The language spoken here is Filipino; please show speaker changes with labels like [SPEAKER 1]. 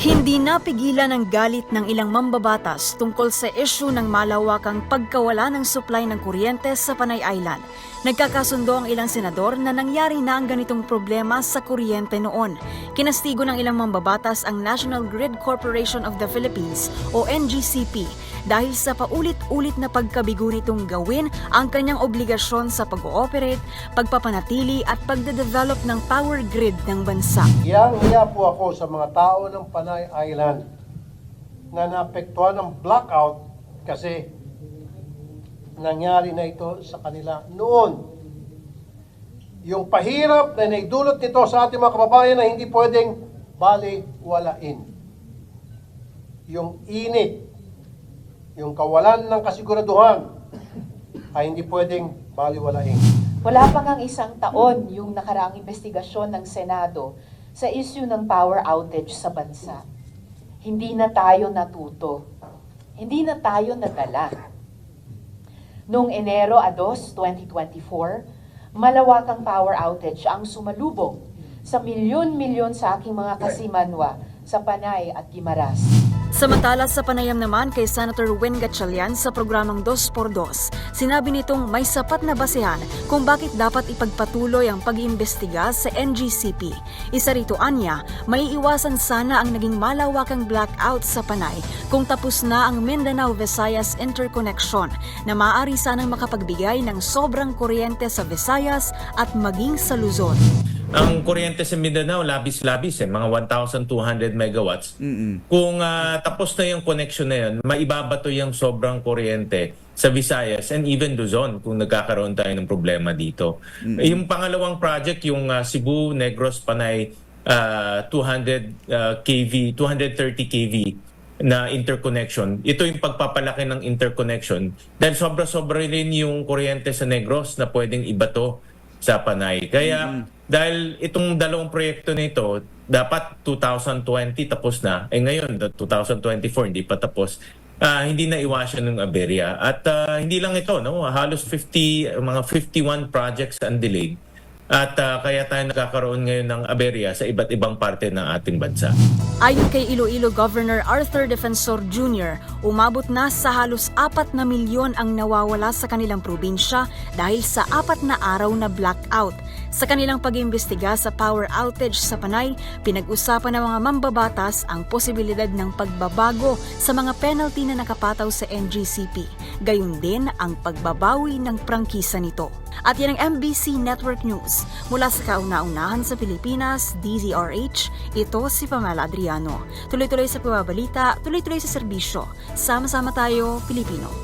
[SPEAKER 1] Hindi napigilan ang galit ng ilang mambabatas tungkol sa isyu ng malawakang pagkawala ng supply ng kuryente sa Panay Island. Nagkakasundo ang ilang senador na nangyari na ang ganitong problema sa kuryente noon. Kinastigo ng ilang mambabatas ang National Grid Corporation of the Philippines o NGCP dahil sa paulit-ulit na pagkabigo nitong gawin ang kanyang obligasyon sa pag-ooperate, pagpapanatili at pagde-develop ng power grid ng bansa.
[SPEAKER 2] Hiyang-hiya po ako sa mga tao ng Panay Island na naapektuhan ng blackout kasi nangyari na ito sa kanila noon. Yung pahirap na naidulot nito sa ating mga kababayan na hindi pwedeng bali-walain. Yung init, yung kawalan ng kasiguraduhan ay hindi pwedeng bali-walain.
[SPEAKER 3] Wala pa ngang isang taon yung nakaraang investigasyon ng Senado sa issue ng power outage sa bansa. Hindi na tayo natuto. Hindi na tayo nadala. Noong Enero a 2, 2024, malawakang power outage ang sumalubong sa milyon-milyon sa aking mga kasimanwa sa Panay at Gimaras.
[SPEAKER 1] Samantala sa panayam naman kay Senator Win Gatchalian sa programang 2x2, sinabi nitong may sapat na basehan kung bakit dapat ipagpatuloy ang pag-iimbestiga sa NGCP. Isa rito anya, may iwasan sana ang naging malawakang blackout sa Panay kung tapos na ang Mindanao-Visayas interconnection na maaari sanang makapagbigay ng sobrang kuryente sa Visayas at maging sa Luzon.
[SPEAKER 4] Ang kuryente sa Mindanao, labis-labis eh, mga 1,200 megawatts. Kung ah, tapos na yung connection na yun, maibabato yung sobrang kuryente sa Visayas and even Luzon kung nagkakaroon tayo ng problema dito. Yung pangalawang project, yung ah, Cebu, Negros, Panay, ah, 200 ah, kV, 230 kV na interconnection. Ito yung pagpapalaki ng interconnection dahil sobra-sobra rin yung kuryente sa Negros na pwedeng ibato sa Panay. Kaya dahil itong dalawang proyekto nito dapat 2020 tapos na. Eh ngayon 2024 hindi pa tapos. Ah, hindi na iwasan ng aberya. At ah, hindi lang ito, no? halos 50 mga 51 projects ang delayed. At ah, kaya tayo nagkakaroon ngayon ng aberya sa iba't ibang parte ng ating bansa.
[SPEAKER 1] Ayon kay Iloilo Governor Arthur Defensor Jr., umabot na sa halos apat na milyon ang nawawala sa kanilang probinsya dahil sa apat na araw na blackout. Sa kanilang pag-imbestiga sa power outage sa Panay, pinag-usapan ng mga mambabatas ang posibilidad ng pagbabago sa mga penalty na nakapataw sa NGCP. Gayun din ang pagbabawi ng prangkisa nito. At yan ang MBC Network News. Mula sa kauna-unahan sa Pilipinas, DZRH, ito si Pamela Adriano. Tuloy-tuloy sa pababalita, tuloy-tuloy sa serbisyo. Sama-sama tayo, Pilipino.